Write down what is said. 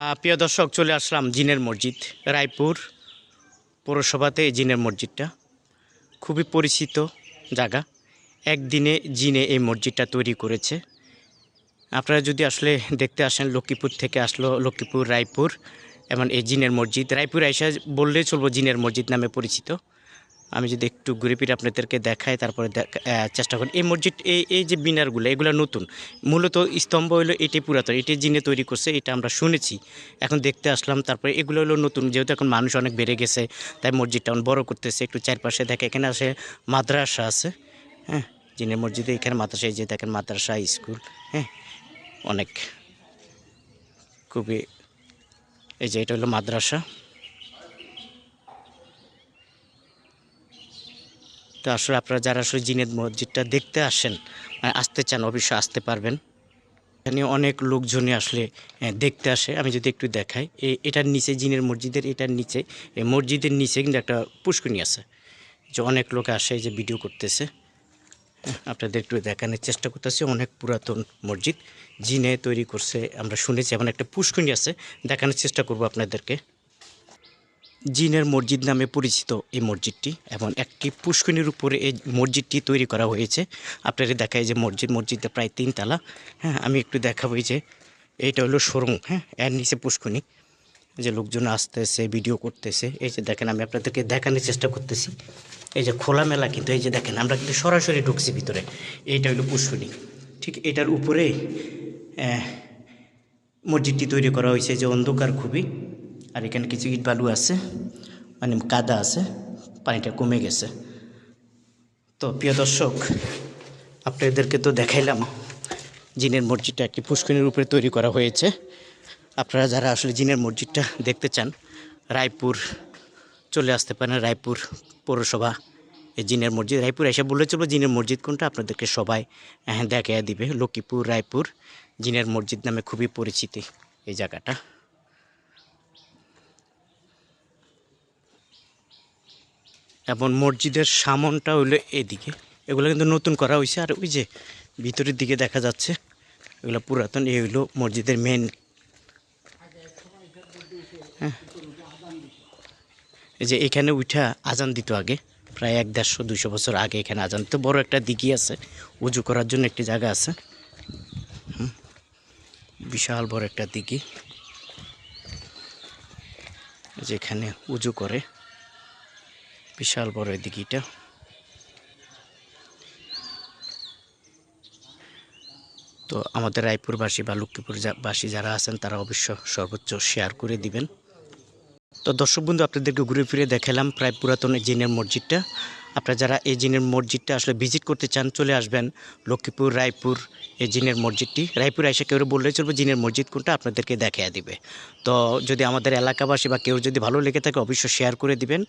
প্রিয় দর্শক, চলে আসলাম জিনের মসজিদ, রায়পুর পৌরসভাতে এই জিনের মসজিদটা। খুবই পরিচিত জায়গা। একদিনে জিনে এই মসজিদটা তৈরি করেছে। আপনারা যদি আসলে দেখতে আসেন, লক্ষ্মীপুর থেকে আসলো লক্ষ্মীপুর, রায়পুর, এবং এই জিনের মসজিদ। রায়পুর আইসা বললেই চলবো জিনের মসজিদ নামে পরিচিত। আমি যদি একটু ঘুরে ফিরে আপনাদেরকে দেখাই, তারপরে চেষ্টা করি। এই মসজিদ, এই এই যে মিনারগুলো, এগুলো নতুন। মূলত স্তম্ভ হলো এটি পুরাতন, এটি জিনে তৈরি করছে, এটা আমরা শুনেছি। এখন দেখতে আসলাম, তারপরে এগুলো হলো নতুন, যেহেতু এখন মানুষ অনেক বেড়ে গেছে, তাই মসজিদটা অনেক বড় করতেছে, একটু চারপাশে দেখে। এখানে আসে মাদ্রাসা আছে হ্যাঁ জিনের মসজিদে, এখানে মাদ্রাসা, এই যে দেখেন মাদ্রাসা, স্কুল হ্যাঁ অনেক। খুবই, এই যে এটা হলো মাদ্রাসা। তো আসলে আপনারা যারা আসলে জিনের মসজিদটা দেখতে আসেন আসতে চান অবশ্যই আসতে পারবেন। এখানে অনেক লোকজনই আসলে দেখতে আসে। আমি যদি একটু দেখাই এটার নিচে জিনের মসজিদের এটার নিচে এই মসজিদের নিচে কিন্তু একটা পুষ্করণী আছে। যে অনেক লোক আসে যে ভিডিও করতেছে। হ্যাঁ, আপনাদের একটু দেখানোর চেষ্টা করতেছি। অনেক পুরাতন মসজিদ জিনে তৈরি করছে আমরা শুনেছি। এমন একটা পুষ্করণী আছে দেখানোর চেষ্টা করব আপনাদেরকে। জিনের মসজিদ নামে পরিচিত এই মসজিদটি এবং একটি পুষ্করণীর উপরে এই মসজিদটি তৈরি করা হয়েছে। আপনারা দেখায় যে মসজিদ মসজিদটা প্রায় তিনতলা হ্যাঁ আমি একটু দেখাবো যে, এইটা হলো শোরুম হ্যাঁ এর নিচে পুষ্করণী। যে লোকজন আসতেছে, ভিডিও করতেছে। এই যে দেখেন, আমি আপনাদেরকে দেখানোর চেষ্টা করতেছি। এই যে খোলামেলা কিন্তু, এই যে দেখেন, আমরা কিন্তু সরাসরি ঢুকছি ভিতরে। এইটা হলো পুষ্করণী। ঠিক এটার উপরে মসজিদটি তৈরি করা হয়েছে। যে অন্ধকার খুবই। আর এখানে কিছু ইট বালু আছে মানে কাদা আছে, পানিটা কমে গেছে। তো প্রিয় দর্শক, আপনাদেরকে তো দেখাইলাম, জিনের মসজিদটা একটি পুষ্করিণীর উপরে তৈরি করা হয়েছে। আপনারা যারা আসলে জিনের মসজিদটা দেখতে চান, রায়পুর চলে আসতে পারেন, রায়পুর পৌরসভা, এই জিনের মসজিদ। রায়পুর এসে বললে চলবো, জিনের মসজিদ কোনটা? আপনাদেরকে সবাই হ্যাঁ দেখাইয়া দিবে। লক্ষ্মীপুর, রায়পুর, জিনের মসজিদ নামে খুবই পরিচিতি এই জায়গাটা। এবং মসজিদের সামনটা হইল এদিকে। এগুলো কিন্তু নতুন করা হয়েছে আর ওই যে ভিতরের দিকে দেখা যাচ্ছে, এগুলো পুরাতন, এই হইল মসজিদের মেন এই যে এখানে উঠা আজান দিত আগে, প্রায় এক দেড়শো দুশো বছর আগে এখানে আজান। দিত বড় একটা দিঘি আছে, উজু করার জন্য একটি জায়গা আছে। বিশাল বড় একটা দিঘি। যেখানে উজু করে। বিশাল বড় দিঘিটা তো আমাদের রায়পুরবাসী বা লক্ষ্মীপুর যা- বাসী যারা আছেন, তারা অবশ্য সর্বোচ্চ শেয়ার করে দিবেন। তো দর্শক বন্ধু, আপনাদেরকে ঘুরে ফিরে দেখালাম প্রায় পুরাতন এই জিনের মসজিদটা। আপনারা যারা এই জিনের মসজিদটা আসলে ভিজিট করতে চান, চলে আসবেন লক্ষ্মীপুর, রায়পুর, এই জিনের মসজিদটি। রায়পুর এসে কেউ বললে চলবে, জিনের মসজিদ কোনটা আপনাদেরকে দেখিয়ে দিবে। তো যদি আমাদের এলাকাবাসী বা কেউ যদি ভালো লেগে থাকে, অবশ্যই শেয়ার করে দিবেন।